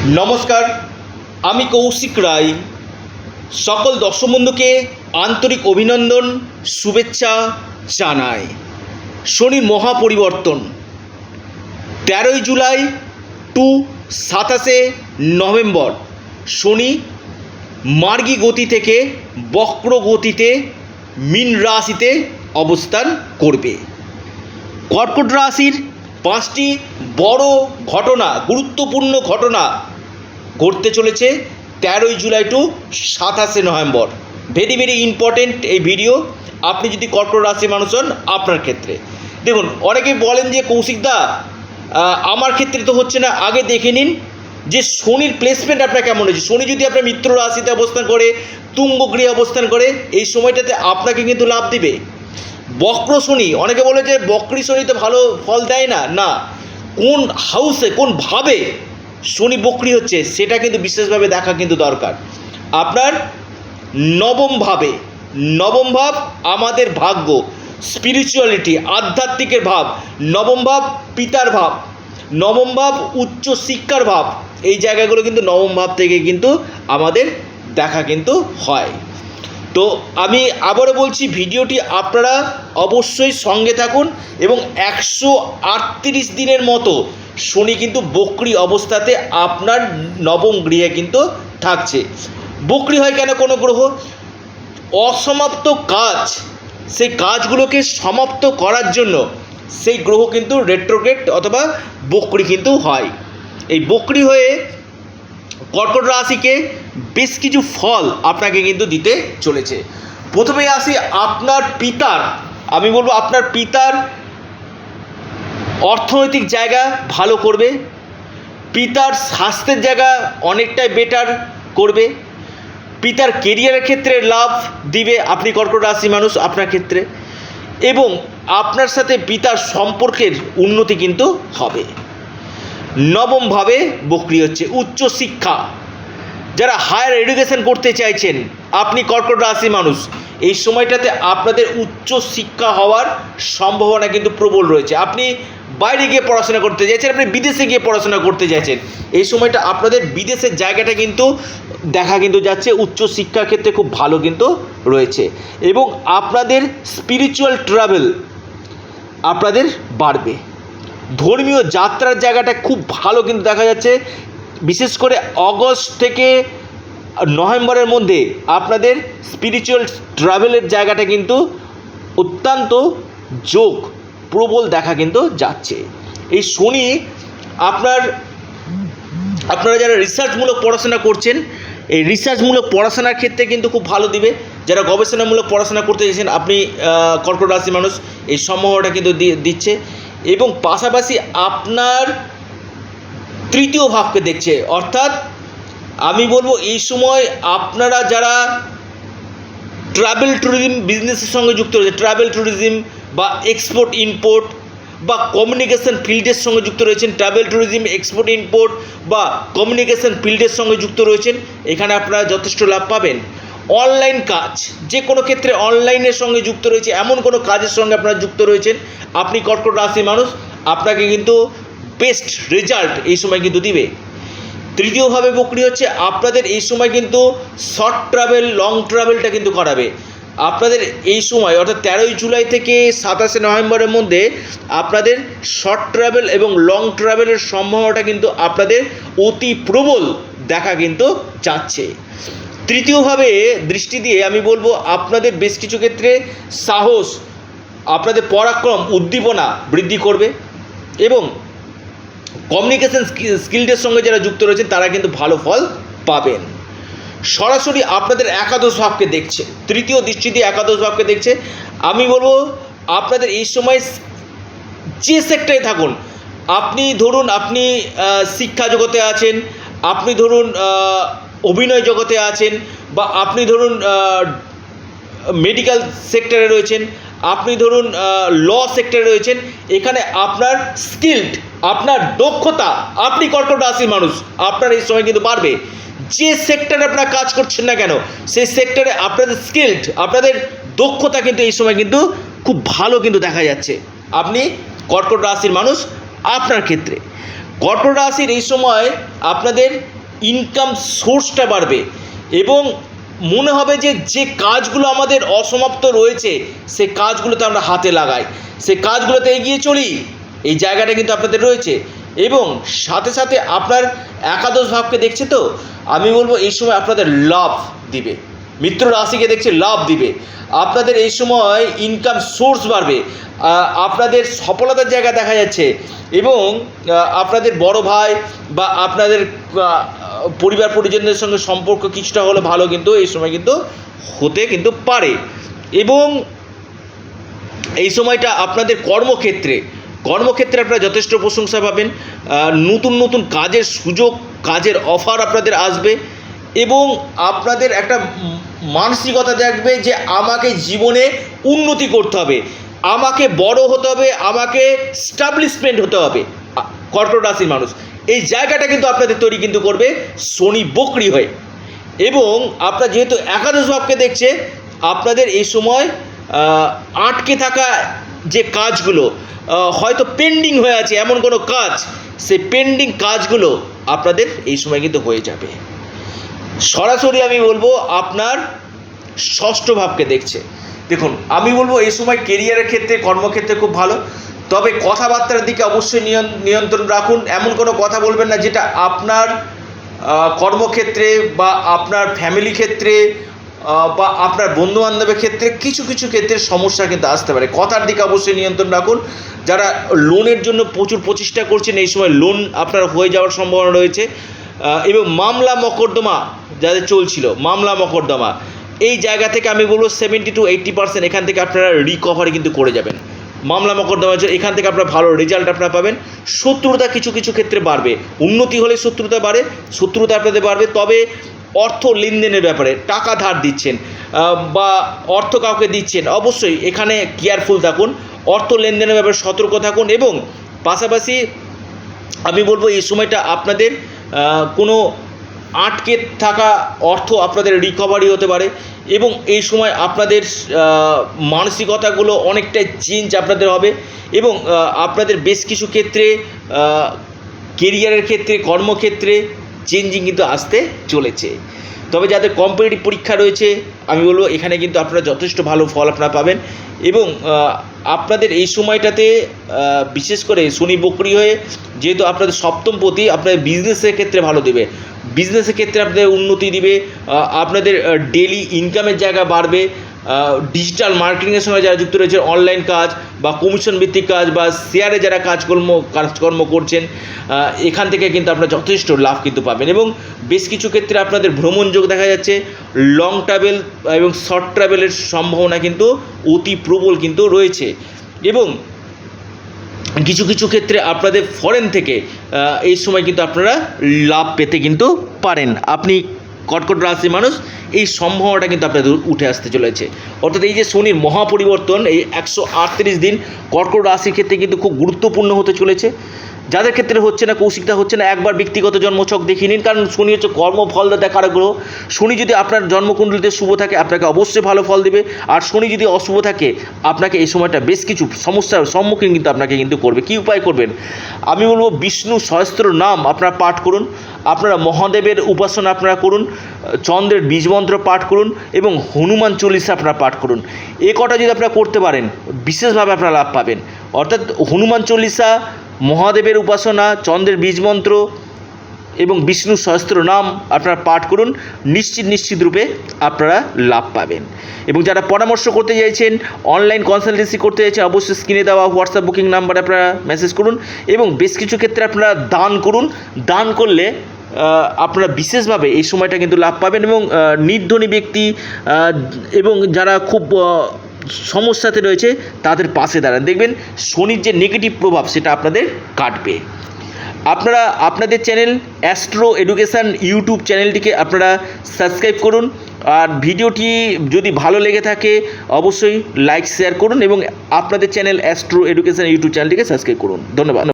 নমস্কার, আমি কৌশিক রায়। সকল দর্শক বন্ধুকে আন্তরিক অভিনন্দন, শুভেচ্ছা জানাই। শনির মহাপরিবর্তন, তেরোই জুলাই টু সাতাশে নভেম্বর। শনি মার্গী গতি থেকে বক্র গতিতে মীন রাশিতে অবস্থান করবে। কর্কট রাশির পাঁচটি বড় ঘটনা, গুরুত্বপূর্ণ ঘটনা ঘটতে চলেছে তেরোই জুলাই টু সাতাশে নভেম্বর। ভেরি ভেরি ইম্পর্টেন্ট এই ভিডিও আপনি যদি কর্কট রাশি মানুষ হন, আপনার ক্ষেত্রে। দেখুন অনেকে বলেন যে কৌশিকদা আমার ক্ষেত্রে তো হচ্ছে না। আগে দেখে নিন যে, শনির প্লেসমেন্ট আপনার কেমন হয়েছে? শনি যদি আপনার মিত্র রাশিতে অবস্থান করে তুঙ্গ গৃহে অবস্থান করে, এই সময়টাতে আপনাকে কিন্তু লাভ দিবে। বক্র শনি, অনেকে বলে যে, বক্রি শনিতে ভালো ফল দেয় না। না, কোন হাউসে কোন ভাবে শনি বক্রি হচ্ছে, সেটা কিন্তু বিশেষভাবে দেখা কিন্তু দরকার। আপনার নবম ভাবে, নবম ভাব আমাদের ভাগ্য স্পিরিচুয়ালিটি আধ্যাত্মিকের ভাব, নবম ভাব পিতার ভাব, নবম ভাব উচ্চ শিক্ষার ভাব, এই জায়গাগুলো কিন্তু নবম ভাব থেকে কিন্তু আমাদের দেখা কিন্তু হয়। তো আমি আবারও বলছি, ভিডিওটি আপনারা অবশ্যই সঙ্গে থাকুন এবং একশো আটত্রিশ দিনের মতো শনি কিন্তু বকরি অবস্থাতে আপনার নবম গৃহে কিন্তু থাকছে। বকরি হয় কেন কোনো গ্রহ? অসমাপ্ত কাজ, সেই কাজগুলোকে সমাপ্ত করার জন্য সেই গ্রহ কিন্তু রেট্রোগ্রেড অথবা বকরি কিন্তু হয়। এই বকরি হয়ে কর্কট রাশিকে বেশ কিছু ফল আপনাকে কিন্তু দিতে চলেছে। প্রথমে আসি আপনার পিতার, আমি বলব আপনার পিতার অর্থনৈতিক জায়গা ভালো করবে, পিতার স্বাস্থ্যের জায়গা অনেকটাই বেটার করবে, পিতার কেরিয়ারের ক্ষেত্রে লাভ দিবে আপনি কর্কট রাশি মানুষ আপনার ক্ষেত্রে এবং আপনার সাথে পিতার সম্পর্কের উন্নতি কিন্তু হবে। নবমভাবে বকরি হচ্ছে উচ্চ শিক্ষা যারা হায়ার এডুকেশন করতে চাইছেন, আপনি কর্কট রাশি মানুষ, এই সময়টাতে আপনাদের উচ্চ শিক্ষা হওয়ার সম্ভাবনা কিন্তু প্রবল রয়েছে। আপনি বাইরে গিয়ে পড়াশোনা করতে চাইছেন, আপনি বিদেশে গিয়ে পড়াশোনা করতে চাইছেন, এই সময়টা আপনাদের বিদেশের জায়গাটা কিন্তু দেখা কিন্তু যাচ্ছে উচ্চ শিক্ষার ক্ষেত্রে খুব ভালো কিন্তু রয়েছে। এবং আপনাদের স্পিরিচুয়াল ট্রাভেল আপনাদের বাড়বে। ধর্মীয় যাত্রার জায়গাটা খুব ভালো কিন্তু দেখা যাচ্ছে। বিশেষ করে অগস্ট থেকে নভেম্বরের মধ্যে আপনাদের স্পিরিচুয়াল ট্রাভেলের জায়গাটা কিন্তু অত্যন্ত যোগ, প্রবল দেখা কিন্তু যাচ্ছে। এই শনি আপনার, আপনারা যারা রিসার্চমূলক পড়াশোনা করছেন, এই রিসার্চমূলক পড়াশোনার ক্ষেত্রে কিন্তু খুব ভালো দিবে। যারা গবেষণামূলক পড়াশোনা করতে চাইছেন, আপনি কর্কট রাশি মানুষ, এই সম্ভাবনাটা কিন্তু দিচ্ছে। এবং পাশাপাশি আপনার তৃতীয় ভাবকে দেখছে। অর্থাৎ আমি বলব, এই সময় আপনারা যারা ট্রাভেল ট্যুরিজম বিজনেসের সঙ্গে যুক্ত রয়েছে ট্রাভেল ট্যুরিজম বা এক্সপোর্ট ইম্পোর্ট বা কমিউনিকেশন ফিল্ডের সঙ্গে যুক্ত রয়েছেন ট্রাভেল ট্যুরিজম এক্সপোর্ট ইম্পোর্ট বা কমিউনিকেশন ফিল্ডের সঙ্গে যুক্ত রয়েছেন, এখানে আপনারা যথেষ্ট লাভ পাবেন। অনলাইন কাজ, যে কোনো ক্ষেত্রে অনলাইনের সঙ্গে যুক্ত রয়েছে, এমন কোনো কাজের সঙ্গে আপনারা যুক্ত রয়েছেন, আপনি কর্কট রাশি মানুষ, আপনাকে কিন্তু বেস্ট রেজাল্ট এই সময় কিন্তু দিবে। তৃতীয়ভাবে বকরি হচ্ছে, আপনাদের এই সময় কিন্তু শর্ট ট্রাভেল লং ট্রাভেলটা কিন্তু করাবে। আপনাদের এই সময়, অর্থাৎ তেরোই জুলাই থেকে সাতাশে নভেম্বরের মধ্যে আপনাদের শর্ট ট্রাভেল এবং লং ট্রাভেলের সম্ভাবনাটা কিন্তু আপনাদের অতি প্রবল দেখা কিন্তু যাচ্ছে। তৃতীয়ভাবে দৃষ্টি দিয়ে আমি বলব আপনাদের বেশ কিছু ক্ষেত্রে সাহস, আপনাদের পরাক্রম, উদ্দীপনা বৃদ্ধি করবে এবং কমিউনিকেশন স্কিলদের সঙ্গে যারা যুক্ত রয়েছেন তারা কিন্তু ভালো ফল পাবেন। সরাসরি আপনাদের একাদশ ভাবকে দেখছে, তৃতীয় দৃষ্টি দিয়ে একাদশ ভাবকে দেখছে। আমি বলব আপনাদের এই সময় যে সেক্টরে থাকুন, আপনি ধরুন আপনি শিক্ষা জগতে আছেন, আপনি ধরুন অভিনয় জগতে আছেন বা আপনি ধরুন মেডিকেল সেক্টরে রয়েছেন, আপনি ধরুন ল সেক্টরে রয়েছেন, এখানে আপনার স্কিল্ড আপনার দক্ষতা, আপনি কর্কট রাশির মানুষ, আপনার এই সময় কিন্তু বাড়বে। যে সেক্টরে আপনারা কাজ করছেন না কেন, সেই সেক্টরে আপনাদের স্কিল্ড আপনাদের দক্ষতা কিন্তু এই সময় কিন্তু খুব ভালো কিন্তু দেখা যাচ্ছে। আপনি কর্কট রাশির মানুষ, আপনার ক্ষেত্রে। কর্কট রাশির এই সময় আপনাদের ইনকাম সোর্সটা বাড়বে এবং মনে হবে যে যে কাজগুলো আমাদের অসমাপ্ত রয়েছে, সে কাজগুলোতে আমরা হাতে লাগাই। সে কাজগুলোতে এগিয়ে চলি, এই জায়গাটা কিন্তু আপনাদের রয়েছে। এবং সাথে সাথে আপনার একাদশ ভাবকে দেখছে তো? আমি বলব, এই সময় আপনাদের লাভ দিবে। মিত্র রাশিকে দেখছে লাভ দিবে। আপনাদের এই সময় ইনকাম সোর্স বাড়বে। আপনাদের সফলতার জায়গা দেখা যাচ্ছে এবং আপনাদের বড় ভাই বা আপনাদের পরিবার পরিজনদের সঙ্গে সম্পর্ক কিছুটা হলে ভালো কিন্তু, এই সময় কিন্তু হতে কিন্তু পারে। এবং এই সময়টা আপনাদের কর্মক্ষেত্রে কর্মক্ষেত্রে আপনারা যথেষ্ট প্রশংসা পাবেন। নতুন নতুন কাজের সুযোগ, কাজের অফার আপনাদের আসবে এবং আপনাদের একটা মানসিকতা থাকবে যে আমাকে জীবনে উন্নতি করতে হবে, আমাকে বড় হতে হবে, আমাকে স্টাবলিশমেন্ট হতে হবে। কর্কট রাশির মানুষ। এই জায়গাটা কিন্তু আপনাদের তৈরি কিন্তু করবে শনি বকরি হয়ে। এবং আপনার যেহেতু একাদশ ভাবকে দেখছে, আপনাদের এই সময় আটকে থাকা যে কাজগুলো হয়তো পেন্ডিং হয়ে আছে এমন কোনো কাজ, সেই পেন্ডিং কাজগুলো আপনাদের এই সময় কিন্তু হয়ে যাবে। সরাসরি আমি বলব, আপনার ষষ্ঠ ভাবকে দেখছে। দেখুন, আমি বলব এই সময় কেরিয়ারের ক্ষেত্রে, কর্মক্ষেত্রে খুব ভালো। তবে কথাবার্তার দিকে অবশ্যই নিয়ন্ত্রণ রাখুন। এমন কোনো কথা বলবেন না যেটা আপনার কর্মক্ষেত্রে বা আপনার ফ্যামিলি ক্ষেত্রে বা আপনার বন্ধু বান্ধবের ক্ষেত্রে কিছু কিছু ক্ষেত্রে সমস্যা কিন্তু আসতে পারে। কথার দিকে অবশ্যই নিয়ন্ত্রণ রাখুন। যারা লোনের জন্য প্রচুর প্রচেষ্টা করছেন, এই সময় লোন আপনার হয়ে যাওয়ার সম্ভাবনা রয়েছে। এবং মামলা মকদ্দমা যাদের চলছিল মামলা মকদ্দমা এই জায়গা থেকে আমি বলব সেভেন্টি টু এইট্টি পার্সেন্ট এখান থেকে আপনারা রিকভারি কিন্তু করে যাবেন। মামলা মকদ্দমা এখান থেকে আপনারা ভালো রেজাল্ট আপনারা পাবেন। শত্রুতা কিছু কিছু ক্ষেত্রে বাড়বে। উন্নতি হলে শত্রুতা বাড়ে, শত্রুতা আপনাদের বাড়বে। তবে অর্থ লেনদেনের ব্যাপারে টাকা ধার দিচ্ছেন বা অর্থ কাউকে দিচ্ছেন, অবশ্যই এখানে কেয়ারফুল থাকুন। অর্থ লেনদেনের ব্যাপারে সতর্ক থাকুন এবং পাশাপাশি আমি বলব এই সময়টা আপনাদের কোনো আটকে থাকা অর্থ আপনাদের রিকভারি হতে পারে এবং এই সময় আপনাদের মানসিকতাগুলো অনেকটাই চেঞ্জ আপনাদের হবে এবং আপনাদের বেশ কিছু ক্ষেত্রে কেরিয়ারের ক্ষেত্রে, কর্মক্ষেত্রে চেঞ্জিং কিন্তু আসতে চলেছে। তবে যাদের কম্পিটিটিভ পরীক্ষা রয়েছে, আমি বলব এখানে কিন্তু আপনারা যথেষ্ট ভালো ফল আপনারা পাবেন এবং আপনাদের এই সময়টাতে বিশেষ করে শনি বকরি হয়ে যেহেতু আপনাদের সপ্তম প্রতি আপনাদের বিজনেসের ক্ষেত্রে ভালো দেবে। বিজনেসের ক্ষেত্রে আপনাদের উন্নতি দিবে আপনাদের ডেলি ইনকামের জায়গা বাড়বে ডিজিটাল মার্কেটিংয়ের সঙ্গে যারা যুক্ত রয়েছে অনলাইন কাজ বা কমিশন ভিত্তিক কাজ বা শেয়ারে যারা কাজকর্ম কাজকর্ম করছেন এখান থেকে কিন্তু আপনারা যথেষ্ট লাভ কিন্তু পাবেন। এবং বেশ কিছু ক্ষেত্রে আপনাদের ভ্রমণ যোগ দেখা যাচ্ছে লং ট্রাভেল এবং শর্ট ট্রাভেলের সম্ভাবনা কিন্তু অতি প্রবল কিন্তু রয়েছে। এবং কিছু কিছু ক্ষেত্রে আপনাদের ফরেন থেকে এই সময় কিন্তু আপনারা লাভ পেতে কিন্তু পারেন। আপনি কটকট রাশির মানুষ, এই সম্ভাবনাটা কিন্তু আপনাদের উঠে আসতে চলেছে। অর্থাৎ এই যে শনির মহাপরিবর্তন, এই একশো আটত্রিশ দিন কর্কট রাশির ক্ষেত্রে কিন্তু খুব গুরুত্বপূর্ণ হতে চলেছে। যাদের ক্ষেত্রে হচ্ছে না কৌশিকতা হচ্ছে না, একবার ব্যক্তিগত জন্মছক দেখিয়ে নিন। কারণ শনি হচ্ছে কর্মফলদাতা কারক গ্রহ শনি যদি আপনার জন্মকুণ্ডলিতে শুভ থাকে, আপনাকে অবশ্যই ভালো ফল দেবে। আর শনি যদি অশুভ থাকে, আপনাকে এই সময়টা বেশ কিছু সমস্যার সম্মুখীন কিন্তু আপনাকে কিন্তু করবে। কী উপায় করবেন? আমি বলব বিষ্ণু সহস্র নাম আপনারা পাঠ করুন। আপনারা মহাদেবের উপাসনা আপনারা করুন। চন্দ্রের বীজমন্ত্র পাঠ করুন এবং হনুমান চল্লিশা আপনারা পাঠ করুন। এ কটা যদি আপনারা করতে পারেন, বিশেষভাবে আপনারা লাভ পাবেন। অর্থাৎ হনুমান চল্লিশা মহাদেবের উপাসনা, চন্দ্রের বীজমন্ত্র এবং বিষ্ণু সহস্র নাম আপনারা পাঠ করুন। নিশ্চিত নিশ্চিত রূপে আপনারা লাভ পাবেন। এবং যারা পরামর্শ করতে চাইছেন অনলাইন কনসালটেন্সি করতে চাইছেন, অবশ্যই স্ক্রিনে দেওয়া হোয়াটসঅ্যাপ বুকিং নাম্বারে আপনারা মেসেজ করুন এবং বেশ কিছু ক্ষেত্রে আপনারা দান করুন। দান করলে আপনারা বিশেষভাবে এই সময়টা কিন্তু লাভ পাবেন এবং নির্ধনী ব্যক্তি এবং যারা খুব সমস্যাতে রয়েছে, তাদের পাশে দাঁড়ান। দেখবেন শনির যে নেগেটিভ প্রভাব, সেটা আপনাদের কাটবে। আপনারা, আপনাদের চ্যানেল অ্যাস্ট্রো এডুকেশান ইউটিউব চ্যানেলটিকে আপনারা সাবস্ক্রাইব করুন। আর ভিডিওটি যদি ভালো লেগে থাকে, অবশ্যই লাইক শেয়ার করুন এবং আপনাদের চ্যানেল অ্যাস্ট্রো এডুকেশান ইউটিউব চ্যানেলটিকে সাবস্ক্রাইব করুন। ধন্যবাদ।